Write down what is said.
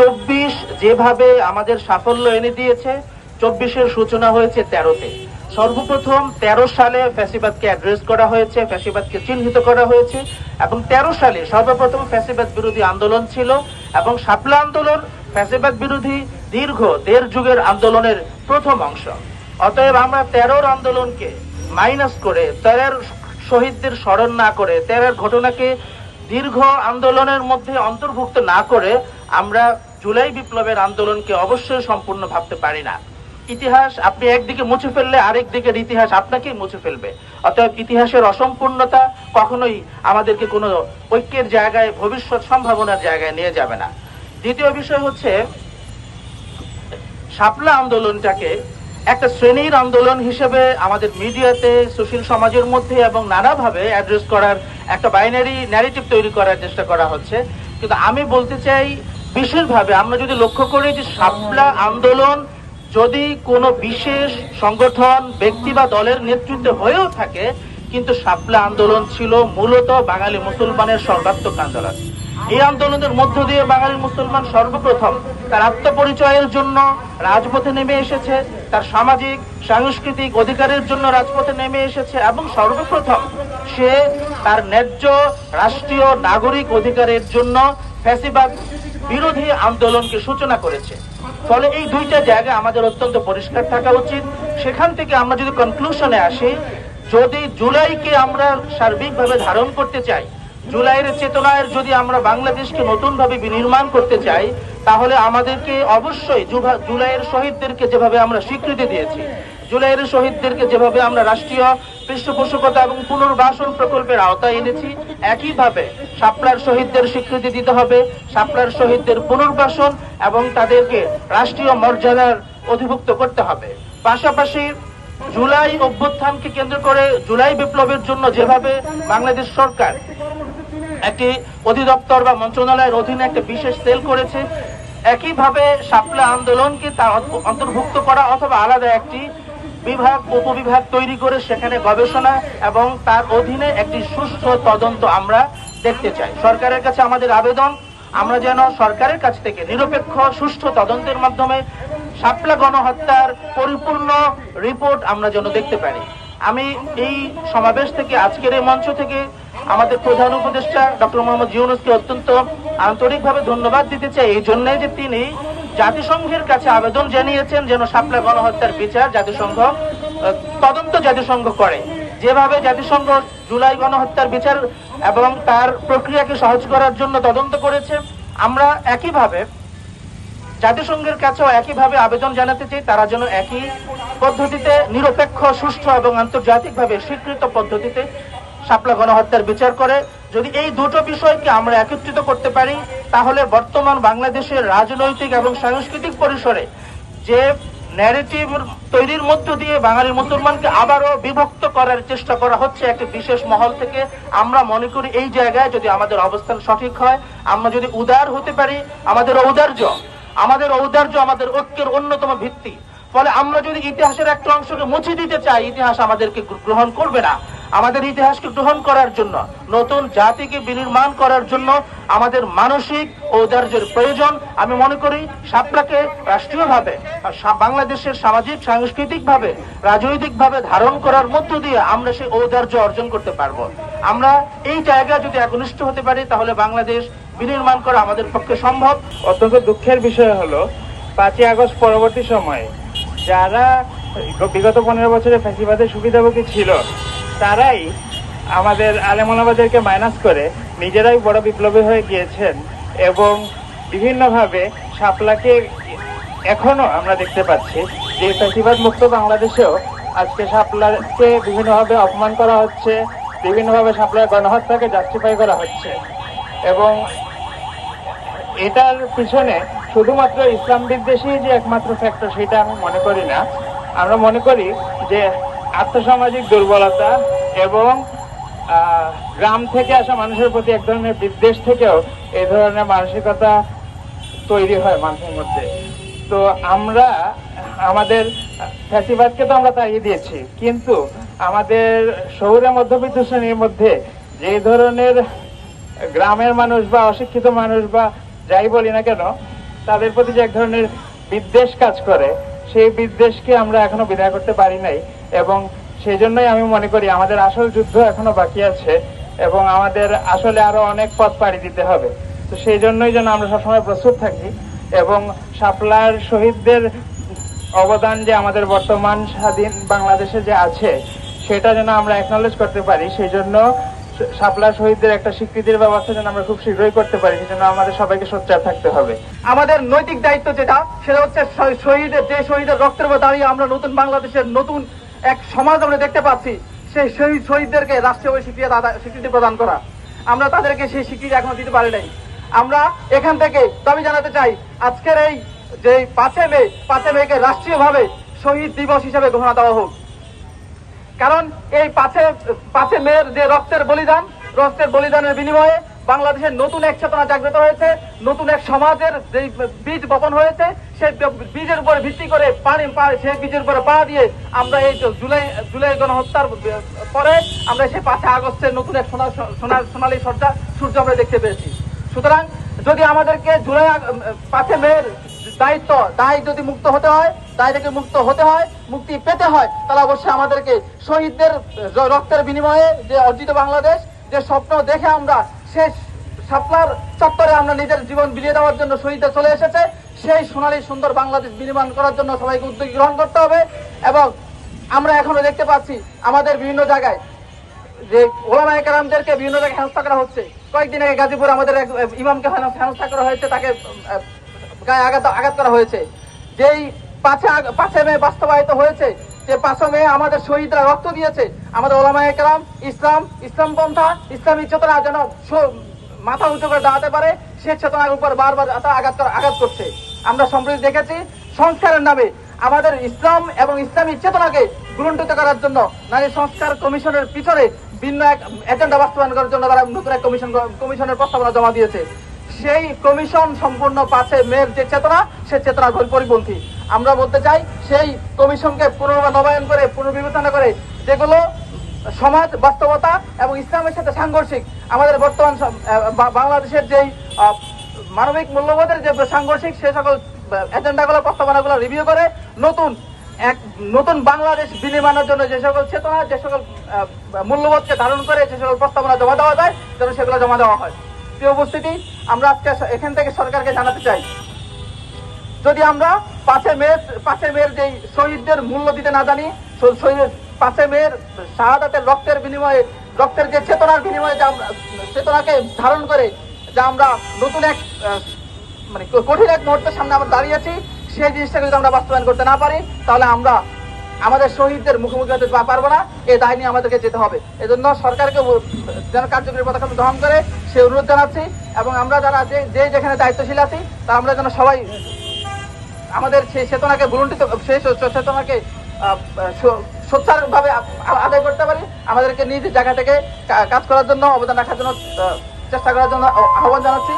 চব্বিশ যেভাবে আমাদের সাফল্য এনে দিয়েছে, চব্বিশের সূচনা হয়েছে তেরোতে। সর্বপ্রথম তেরো সালে ফ্যাসিবাদকে অ্যাড্রেস করা হয়েছে, ফ্যাসিবাদকে চিহ্নিত করা হয়েছে এবং তেরো সালে সর্বপ্রথম ফ্যাসিবাদ বিরোধী আন্দোলন ছিল এবং শাপলা আন্দোলন ফ্যাসিবাদ বিরোধী দীর্ঘ দেড় যুগের আন্দোলনের প্রথম অংশ। অতএব আমরা তেরোর আন্দোলনকে মাইনাস করে তেরোর শহীদদের স্মরণ না করে, তেরোর ঘটনাকে দীর্ঘ আন্দোলনের মধ্যে অন্তর্ভুক্ত না করে আমরা জুলাই বিপ্লবের আন্দোলনকে অবশ্যই সম্পূর্ণ ভাবতে পারি না। ইতিহাস আপনি একদিকে মুছে ফেললে আরেক দিকের ইতিহাস আপনাকেই মুছে ফেলবে। অতএব ইতিহাসের অসম্পূর্ণতা কখনোই আমাদেরকে কোনো ঐক্যের জায়গায়, ভবিষ্যৎ সম্ভাবনার জায়গায় নিয়ে যাবে না। দ্বিতীয় বিষয় হচ্ছে, শাপলা আন্দোলনটাকে একটা শ্রেণির আন্দোলন হিসেবে আমাদের মিডিয়াতে, সুশীল সমাজের মধ্যে এবং নানাভাবে অ্যাড্রেস করার একটা বাইনারি ন্যারেটিভ তৈরি করার চেষ্টা করা হচ্ছে। কিন্তু আমি বলতে চাই বিশেষভাবে আমরা যদি লক্ষ্য করি যে শাপলা আন্দোলন যদি কোনো বিশেষ সংগঠন, ব্যক্তি বা দলের নেতৃত্বে হয়েও থাকে, কিন্তু শাপলা আন্দোলন ছিল মূলত বাঙালি মুসলমানের সর্বাত্মক আন্দোলন। এই আন্দোলনের মধ্য দিয়ে বাঙালি মুসলমান সর্বপ্রথম তার আত্মপরিচয়ের জন্য রাজপথে নেমে এসেছে, তার সামাজিক, সাংস্কৃতিক অধিকারের জন্য রাজপথে নেমে এসেছে এবং সর্বপ্রথম সে তার ন্যায্য রাষ্ট্রীয় নাগরিক অধিকারের জন্য ফ্যাসিবাদ বিরোধী আন্দোলনকে সূচনা করেছে। ফলে এই দুইটা জায়গা আমাদের অত্যন্ত পরিষ্কার থাকা উচিত। সেখান থেকে আমরা যদি কনক্লুশনে আসি, যদি জুলাইকে আমরা সার্বিকভাবে ধারণ করতে চাই, জুলাইয়ের চেতনায় যদি আমরা বাংলাদেশকে নতুনভাবে বিনির্মাণ করতে চাই, তাহলে আমাদেরকে অবশ্যই জুলাইয়ের শহীদদেরকে যেভাবে আমরা স্বীকৃতি দিয়েছি, জুলাইয়ের শহীদদেরকে যেভাবে আমরা রাষ্ট্রীয় পৃষ্ঠপোষকতা এবং পুনর্বাসন প্রকল্পের আওতায় এনেছি। একইভাবে শাপলার শহীদদের স্বীকৃতি দিতে হবে শাপলার শহীদদের পুনর্বাসন এবং তাদেরকে রাষ্ট্রীয় মর্যাদার অধিভুক্ত করতে হবে। পাশাপাশি জুলাই অভ্যুত্থানকে কেন্দ্র করে জুলাই বিপ্লবের জন্য যেভাবে বাংলাদেশ সরকার একটি অধিদপ্তর বা মন্ত্রণালয়ের অধীনে একটা বিশেষ সেল করেছে, একইভাবে সাপলা আন্দোলনকে তার অন্তর্ভুক্ত করা অথবা আলাদা একটি বিভাগ, উপবিভাগ তৈরি করে সেখানে গবেষণা এবং তার অধীনে একটি সুষ্ঠু তদন্ত আমরা দেখতে চাই। সরকারের কাছে আমাদের আবেদন, আমরা যেন সরকারের কাছ থেকে নিরপেক্ষ, সুষ্ঠু তদন্তের মাধ্যমে শাপলা গণহত্যার পরিপূর্ণ রিপোর্ট আমরা যেন দেখতে পারি। আমি এই সমাবেশ থেকে, আজকের এই মঞ্চ থেকে আমাদের প্রধান উপদেষ্টা ডক্টর মোহাম্মদ ইউনুসকে অত্যন্ত আন্তরিকভাবে ধন্যবাদ দিতে চাই। এই জন্যই যে তিনি জাতিসংঘের কাছে আবেদন জানিয়েছেন যেন শাপলা গণহত্যার বিচার জাতিসংঘ তদন্ত জাতিসংঘ করে। যেভাবে জাতিসংঘ জুলাই গণহত্যার বিচার এবং তার প্রক্রিয়াকে সহজ করার জন্য তদন্ত করেছে, আমরা একইভাবে জাতিসংঘের কাছেও একইভাবে আবেদন জানাতে চাই, তারা যেন একই পদ্ধতিতে নিরপেক্ষ, সুষ্ঠু এবং আন্তর্জাতিকভাবে স্বীকৃত পদ্ধতিতে শাপলা গণহত্যার বিচার করে। যদি এই দুটো বিষয়কে আমরা একত্রিত করতে পারি, তাহলে বর্তমান বাংলাদেশের রাজনৈতিক এবং সাংস্কৃতিক পরিসরে যে ন্যারেটিভ তৈরির মধ্য দিয়ে বাঙালি মুসলমানকে আবারও বিভক্ত করার চেষ্টা করা হচ্ছে একটি বিশেষ মহল থেকে, আমরা মনে করি এই জায়গায় যদি আমাদের অবস্থান সঠিক হয়, আমরা যদি উদার হতে পারি, আমাদের ঔদার্য আমাদের ঔদার্য আমাদের ঐক্যের অন্যতম ভিত্তি। ফলে আমরা যদি ইতিহাসের একটা অংশকে মুছে দিতে চাই, ইতিহাস আমাদেরকে গ্রহণ করবে না। আমাদের ইতিহাসকে গ্রহণ করার জন্য, নতুন জাতিকে বিনির্মাণ করার জন্য আমাদের মানসিক ঔদার্যের প্রয়োজন। আমি মনে করি সাপলাকে রাষ্ট্রীয়ভাবে বাংলাদেশের সামাজিক সাংস্কৃতিক ভাবে রাজনৈতিক ভাবে ধারণ করার মধ্য দিয়ে আমরা সেই ঔদার্য অর্জন করতে পারব। আমরা এই জায়গা যদি একনিষ্ঠ হতে পারি, তাহলে বাংলাদেশ বিনির্মাণ করা আমাদের পক্ষে সম্ভব। অত্যন্ত দুঃখের বিষয় হলো, পাঁচই আগস্ট পরবর্তী সময়ে যারা বিগত পনেরো বছরে ফ্যাসিবাদের সুবিধাভোগী ছিল তারাই আমাদের আলেমনাবাদেরকে মাইনাস করে নিজেরাই বড় বিপ্লবী হয়ে গিয়েছেন এবং বিভিন্নভাবে শাপলাকে এখনও আমরা দেখতে পাচ্ছি যে ফ্যাসিবাদ মুক্ত বাংলাদেশেও আজকে শাপলাকে বিভিন্নভাবে অপমান করা হচ্ছে, বিভিন্নভাবে শাপলার গণহত্যাকে জাস্টিফাই করা হচ্ছে এবং এটার পিছনে শুধুমাত্র ইসলাম বিদ্বেষী যে একমাত্র ফ্যাক্টর সেটা আমি মনে করি না। আমরা মনে করি যে আর্থসামাজিক দুর্বলতা এবং গ্রাম থেকে আসা মানুষের প্রতি এক ধরনের বিদ্বেষ থেকেও এই ধরনের মানসিকতা তৈরি হয় মানুষের মধ্যে। তো আমরা, আমাদের ফ্যাসিবাদকে তো আমরা তাড়িয়ে দিয়েছি, কিন্তু আমাদের শহুরে মধ্যবিত্ত শ্রেণির মধ্যে যে ধরনের গ্রামের মানুষ বা অশিক্ষিত মানুষ বা যাই বলি না কেন, তাদের প্রতি যে এক ধরনের বিদ্বেষ কাজ করে, সেই বিদ্বেষকে আমরা এখনও বিদায় করতে পারি নাই। এবং সেই জন্যই আমি মনে করি আমাদের আসল যুদ্ধ এখনও বাকি আছে এবং আমাদের আসলে আরও অনেক পথ পাড়ি দিতে হবে। তো সেই জন্যই যেন আমরা সবসময় প্রস্তুত থাকি এবং শাপলার শহীদদের অবদান যে আমাদের বর্তমান স্বাধীন বাংলাদেশে যে আছে, সেটা যেন আমরা একনলেজ করতে পারি। সেই জন্য শাপলা শহীদদের একটা স্বীকৃতির ব্যবস্থা যেন আমরা খুব শীঘ্রই করতে পারি, সেই জন্য আমাদের সবাইকে সোচ্চার থাকতে হবে। আমাদের নৈতিক দায়িত্ব যেটা, সেটা হচ্ছে শহী- শহীদের যে শহীদের রক্তের দাঁড়িয়ে আমরা নতুন বাংলাদেশের নতুন এক সমাজ আমরা দেখতে পাচ্ছি, সেই শহীদ শহীদদেরকে রাষ্ট্রীয় স্বীকৃতি স্বীকৃতি প্রদান করা। আমরা তাদেরকে সেই স্বীকৃতি এখনও দিতে পারি নাই। আমরা এখান থেকে দাবি জানাতে চাই, আজকের এই যে পাঁচে মে পাঁচে মেকে রাষ্ট্রীয়ভাবে শহীদ দিবস হিসেবে ঘোষণা দেওয়া হোক। কারণ এই পাঁচে পাঁচে মেয়ের যে রক্তের বলিদান, রক্তের বলিদানের বিনিময়ে বাংলাদেশের নতুন এক চেতনা জাগ্রত হয়েছে, নতুন এক সমাজের যে বীজ বপন হয়েছে, সেই বীজের উপর ভিত্তি করে পানি সেই বীজের উপরে পা দিয়ে আমরা এই জুলাই জুলাই গণহত্যার পরে আমরা সেই পাঁচে আগস্টের নতুন এক সোনা সোনার সোনালী সূর্য সূর্য আমরা দেখতে পেয়েছি। সুতরাং যদি আমাদেরকে জুলাই পাঁচে মেয়ের দায়িত্ব, দায় যদি মুক্ত হতে হয়, দায় থেকে মুক্ত হতে হয়, মুক্তি পেতে হয়, তাহলে অবশ্যই আমাদেরকে শহীদদের রক্তের বিনিময়ে যে অর্জিত বাংলাদেশ, যে স্বপ্ন দেখে আমরা শেষ সাপলার চত্বরে আমরা নিজের জীবন বিলিয়ে দেওয়ার জন্য শহীদদের চলে এসেছে। সেই সোনালী সুন্দর বাংলাদেশ বিনির্মাণ করার জন্য সবাইকে উদ্যোগ গ্রহণ করতে হবে এবং আমরা এখনও দেখতে পাচ্ছি আমাদের বিভিন্ন জায়গায় যে ওলামায় কারামদেরকে বিভিন্ন জায়গায় হেনস্থা করা হচ্ছে। কয়েকদিন আগে গাজীপুর আমাদের এক ইমামকে হেন- হেনস্থা করা হয়েছে, তাকে গায়ে আঘাত আঘাত করা হয়েছে। যেই পাঁচে পাঁচে মে বাস্তবায়িত হয়েছে যে পাঁচে মে আমাদের শহীদরা রক্ত দিয়েছে, আমাদের ওলামায় কারাম ইসলাম ইসলাম পন্থা, ইসলামী চেতনা যেন মাথা উঁচু করে দাঁড়াতে পারে, সে চেতনার উপর বারবার আঘাত আঘাত করছে। আমরা সম্প্রতি দেখেছি, সংস্কারের নামে আমাদের ইসলাম এবং ইসলামী চেতনাকে গুরুণ্ঠিত করার জন্য নারী সংস্কার কমিশনের পিছনে ভিন্ন এক এজেন্ডা বাস্তবায়ন করার জন্য তারা নতুন এক কমিশন কমিশনের প্রস্তাবনা জমা দিয়েছে। সেই কমিশন সম্পূর্ণ পাচ্ছে মেয়ের যে চেতনা, সে চেতনার পরিপন্থী আমরা বলতে চাই, সেই কমিশনকে পুনর্বার নবায়ন করে, পুনর্বিবেচনা করে, যেগুলো সমাজ, বাস্তবতা এবং ইসলামের সাথে সাংঘর্ষিক, আমাদের বর্তমান বাংলাদেশের যেই মানবিক মূল্যবোধের যে সাংঘর্ষিক, সে সকল এজেন্ডাগুলো, প্রস্তাবনাগুলো রিভিউ করে, নতুন এক, নতুন বাংলাদেশ বিনির্মাণের জন্য যে সকল চেতনা, যে সকল মূল্যবোধকে ধারণ করে, যে সকল প্রস্তাবনা জমা দেওয়া যায়, যেন সেগুলো জমা দেওয়া হয়। প্রিয় উপস্থিতি আমরা আজকে এখান থেকে সরকারকে জানাতে চাই। যদি আমরা পাঁচে মেয়ের পাঁচে মেয়ের যে শহীদদের মূল্য দিতে না জানি পাঁচে মেয়ের শাহাদাতের রক্তের বিনিময়ে, রক্তের যে চেতনার বিনিময়ে যা আমরা- চেতনাকে ধারণ করে যা আমরা নতুন এক মানে কঠিন এক মুহূর্তের সামনে আমরা দাঁড়িয়েছি সেই জিনিসটাকে যদি আমরা বাস্তবায়ন করতে না পারি, তাহলে আমরা আমাদের শহীদদের মুখোমুখি হতে পারব না। এই দায় নিয়ে আমাদেরকে যেতে হবে। এজন্য সরকারকে যেন কার্যকরী পদক্ষেপ গ্রহণ করে সে অনুরোধ জানাচ্ছি এবং আমরা যারা যে যে যেখানে দায়িত্বশীল আছি, তা আমরা যেন সবাই, আমাদের সেই চেতনাকে ভুলুণ্ঠিত সেই চেতনাকে সোচ্চারভাবে আদায় করতে পারি, আমাদেরকে নিজ জায়গা থেকে কাজ করার জন্য অবদান রাখার জন্য চেষ্টা করার জন্য আহ্বান জানাচ্ছি।